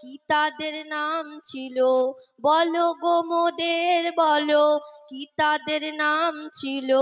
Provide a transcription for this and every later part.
কি তাদের নাম ছিল? বলো গো মোদের, বলো কি তাদের নাম ছিল?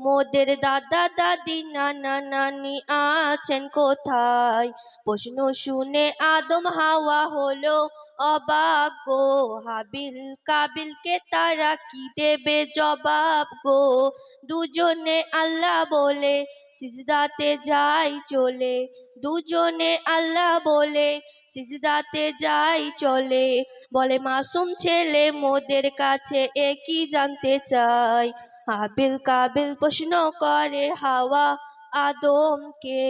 মোদের দাদা, দাদি, নানা, নানি আছেন কোথায়? প্রশ্ন শুনে আদম হাওয়া হলো অবাক গো, হাবিল কাবিলকে তারা কি দেবে জবাব গো? দুজনে আল্লাহ বলে, সিজদাতে যাই চলে। দুজনে আল্লাহ বলে, সিজদাতে যাই চলে। বলে, মাসুম ছেলে মোদের কাছে এ একই জানতে চাই হাবিল কাবিল প্রশ্ন করে, হাওয়া আদমকে।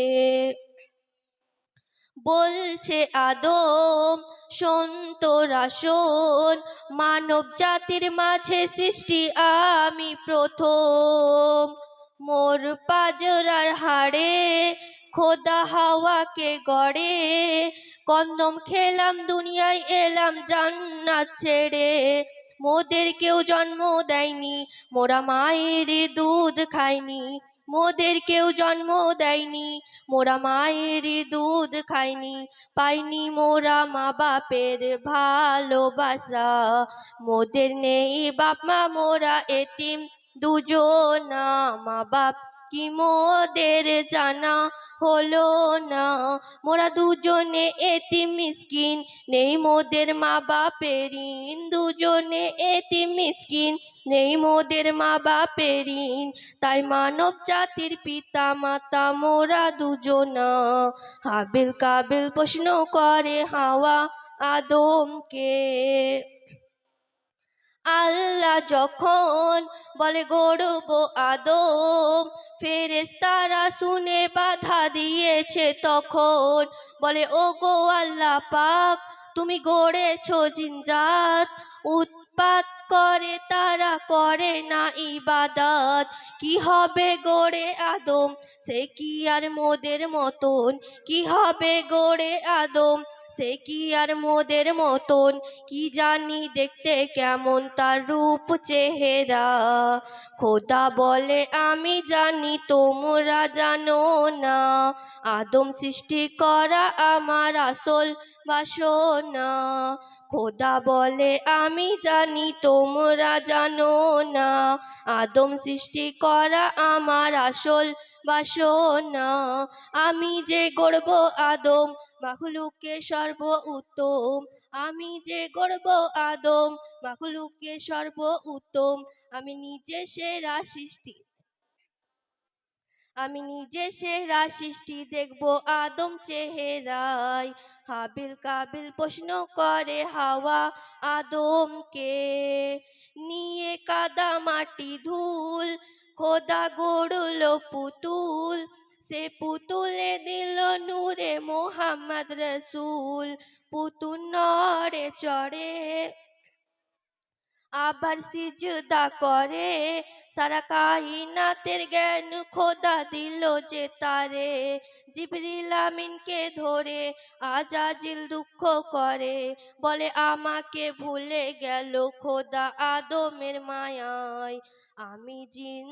বলছে আদম, শোন তোরা শোন, মানব জাতির মাঝে সৃষ্টি আমি প্রথম। মোর পাজরার হাড়ে খোদা হাওয়াকে গড়ে, কন্দম খেলাম, দুনিয়ায় এলাম জান্নাত ছেড়ে। মোদের কেউ জন্ম দেয়নি, মোরা মায়ের দুধ খাইনি মোদের কেউ জন্ম দেয়নি, মোরা মায়ের দুধ খাইনি, পাইনি মোরা মা বাপের ভালোবাসা। মোদের নেই বাপ মা, মোরা এতিম দুজনা, মা বাপ কি মোদের জানা? হলো না। মোরা দুজনে এতিম মিসকিন, নেই মোদের মা বাপের ঋণ দুজনে এতিম মিসকিন, নেই মোদের মা বাপের ঋণ তাই মানব জাতির পিতা মাতা মোরা দুজনা। হাবিল কাবিল প্রশ্ন করে হাওয়া আদমকে। আল্লাহ যখন বলে গড়ব আদম ফেরেস্তারা শুনে বাধা দিয়েছে তখন। বলে ও গো আল্লাহ পাক, তুমি গড়েছ জিনজাত। উৎপাত করে তারা করে না ইবাদত। কি হবে গড়ে আদম? সে কি আর মোদের মতন? কি হবে গড়ে আদম? সে কি আর মোদের মতন? কি জানি দেখতে কেমন তার রূপ চেহারা। খোদা বলে, আমি জানি তোমরা জানো না। আদম সৃষ্টি করা আমার আসল বাসনা। খোদা বলে, আমি জানি তোমরা জানো না। আদম সৃষ্টি করা আমার আসল বাসনা। আমি যে গড়ব আদম মাহলুকে সর্ব উত্তম। আমি যে গর্ব আদম মাহলুকে সর্ব উত্তম। আমি নিজে সেরা সৃষ্টি। আমি নিজে সেরা সৃষ্টি, দেখব আদম চেহারায়। হাবিল কাবিল প্রশ্ন করে হাওয়া আদমকে। নিয়ে কাদা মাটি ধুল, খোদা গড়ল পুতুল। সে পুতুলে দিল নূরে মোহাম্মদ রসুল, পুতুল নড়ে চড়ে। আবার সিজদা করে, সারা কাহিনাতের জ্ঞান খোদা দিল যে তারে। জিবরিল আমিনকে ধরে আজাজিল দুঃখ করে, বলে, আমাকে ভুলে গেল খোদা আদমের মায়ায়। আমি জিন